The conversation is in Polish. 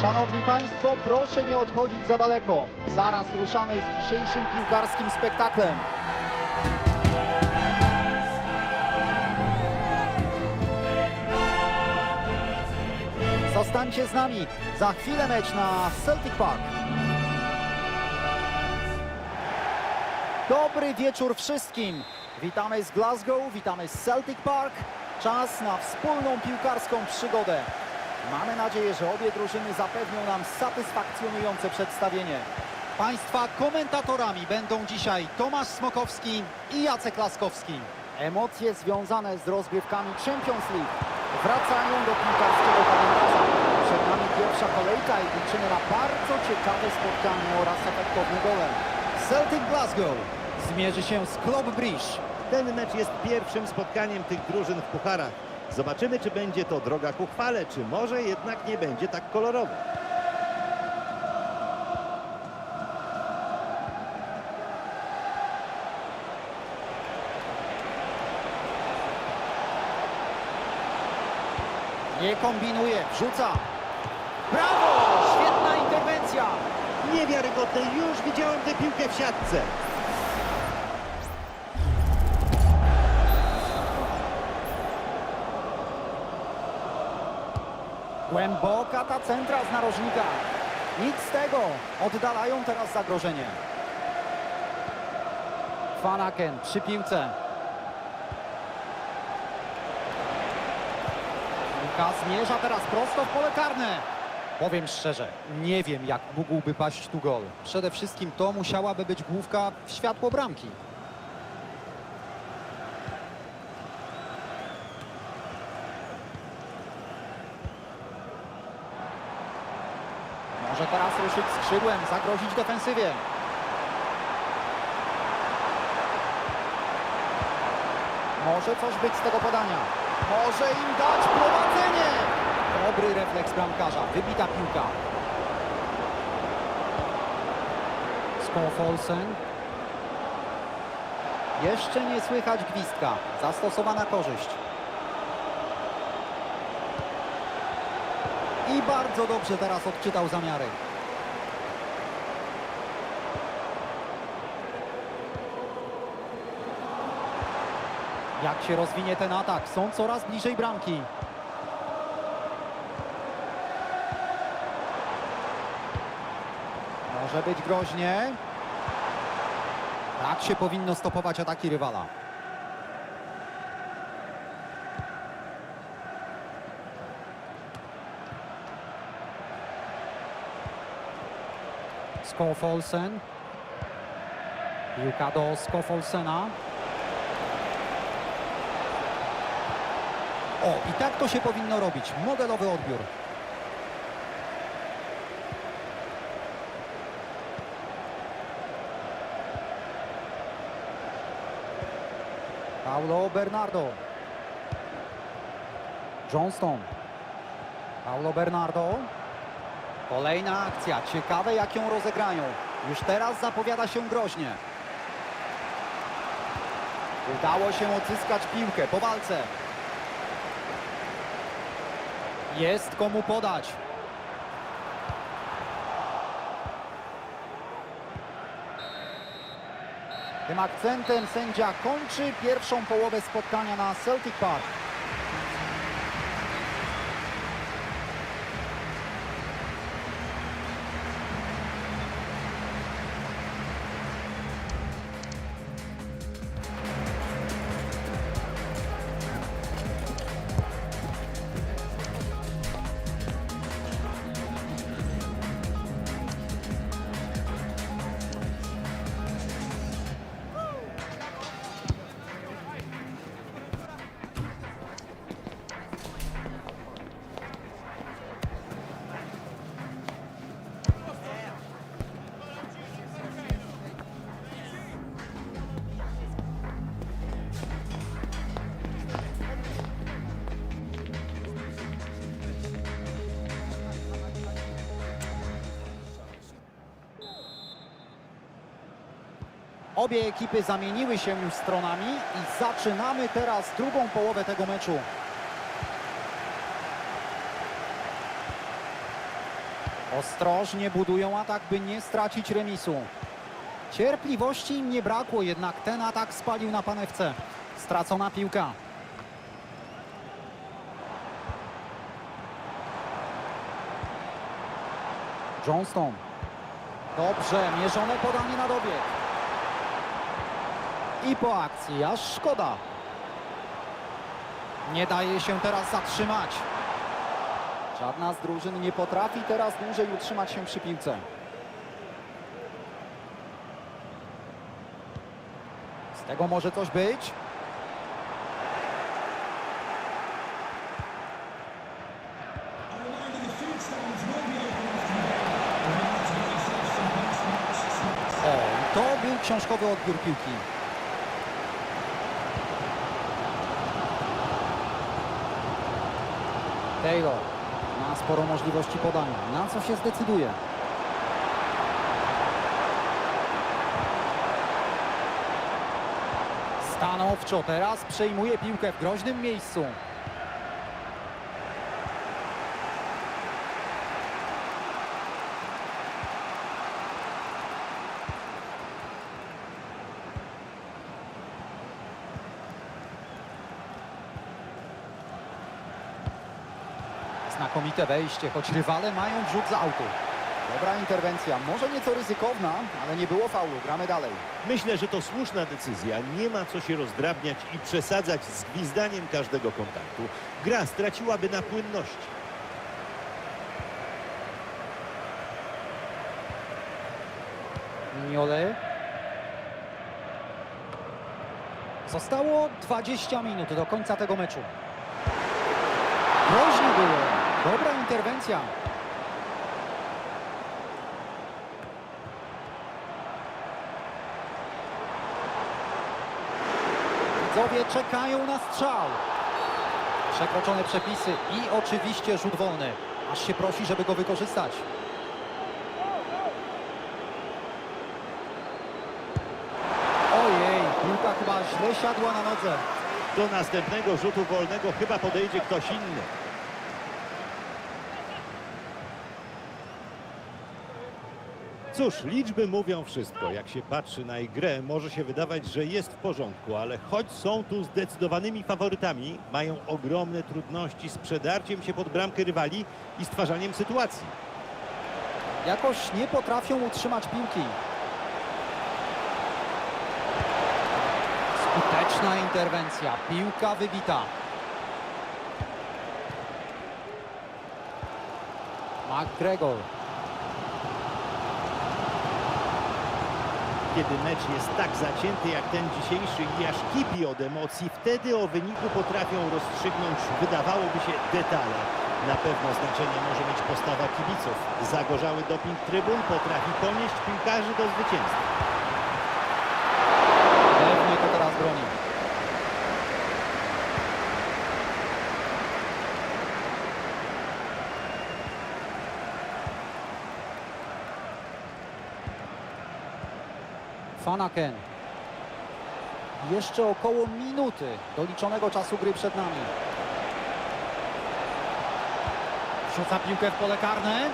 Szanowni Państwo, proszę nie odchodzić za daleko. Zaraz ruszamy z dzisiejszym piłkarskim spektaklem. Zostańcie z nami. Za chwilę mecz na Celtic Park. Dobry wieczór wszystkim. Witamy z Glasgow, witamy z Celtic Park. Czas na wspólną piłkarską przygodę. Mamy nadzieję, że obie drużyny zapewnią nam satysfakcjonujące przedstawienie. Państwa komentatorami będą dzisiaj Tomasz Smokowski i Jacek Laskowski. Emocje związane z rozgrywkami Champions League wracają do piłkarskiego kalendarza. Przed nami pierwsza kolejka i liczymy na bardzo ciekawe spotkanie oraz efektowny golem. Celtic Glasgow zmierzy się z Club Brugge. Ten mecz jest pierwszym spotkaniem tych drużyn w pucharach. Zobaczymy, czy będzie to droga ku chwale, czy może jednak nie będzie tak kolorowo. Nie kombinuje, wrzuca. Brawo! Świetna interwencja. Niewiarygodne, już widziałem tę piłkę w siatce. Głęboka ta centra z narożnika. Nic z tego. Oddalają teraz zagrożenie. Fanaken przy piłce. Piłka zmierza teraz prosto w pole karne. Powiem szczerze, nie wiem jak mógłby paść tu gol. Przede wszystkim to musiałaby być główka w światło bramki. Może teraz ruszyć skrzydłem, zagrozić defensywie. Może coś być z tego podania. Może im dać prowadzenie. Dobry refleks bramkarza, wybita piłka. Skonfolsen. Jeszcze nie słychać gwizdka. Zastosowana korzyść. I bardzo dobrze teraz odczytał zamiary. Jak się rozwinie ten atak? Są coraz bliżej bramki. Może być groźnie. Tak się powinno stopować ataki rywala. Skofolsen. Piłka do Skofolsena. O, i tak to się powinno robić. Modelowy odbiór. Paulo Bernardo. Johnston. Paulo Bernardo. Kolejna akcja. Ciekawe jak ją rozegrają. Już teraz zapowiada się groźnie. Udało się odzyskać piłkę po walce. Jest komu podać. Tym akcentem sędzia kończy pierwszą połowę spotkania na Celtic Park. Obie ekipy zamieniły się już stronami i zaczynamy teraz drugą połowę tego meczu. Ostrożnie budują atak, by nie stracić remisu. Cierpliwości im nie brakło, jednak ten atak spalił na panewce. Stracona piłka. Johnston. Dobrze, mierzone podanie na dobieg. I po akcji, aż szkoda. Nie daje się teraz zatrzymać. Żadna z drużyn nie potrafi teraz dłużej utrzymać się przy piłce. Z tego może coś być. O, to był książkowy odbiór piłki. Taylor ma sporo możliwości podania. Na co się zdecyduje? Stanowczo teraz przejmuje piłkę w groźnym miejscu. Znakomite wejście, choć rywale mają wrzut z autu. Dobra interwencja, może nieco ryzykowna, ale nie było faulu. Gramy dalej. Myślę, że to słuszna decyzja. Nie ma co się rozdrabniać i przesadzać z gwizdaniem każdego kontaktu. Gra straciłaby na płynności. Mignolet. Zostało 20 minut do końca tego meczu. Dobra interwencja. Widzowie czekają na strzał. Przekroczone przepisy i oczywiście rzut wolny. Aż się prosi, żeby go wykorzystać. Ojej, piłka chyba źle siadła na nodze. Do następnego rzutu wolnego chyba podejdzie ktoś inny. Cóż, liczby mówią wszystko. Jak się patrzy na ich grę, może się wydawać, że jest w porządku, ale choć są tu zdecydowanymi faworytami, mają ogromne trudności z przedarciem się pod bramkę rywali i stwarzaniem sytuacji. Jakoś nie potrafią utrzymać piłki. Skuteczna interwencja. Piłka wybita. McGregor. Kiedy mecz jest tak zacięty jak ten dzisiejszy i aż kipi od emocji, wtedy o wyniku potrafią rozstrzygnąć, wydawałoby się, detale. Na pewno znaczenie może mieć postawa kibiców. Zagorzały doping trybun potrafi ponieść piłkarzy do zwycięstwa. Pewnie to teraz broni. Fanaken. Jeszcze około minuty doliczonego czasu gry przed nami. Wrzuca piłkę w pole karne.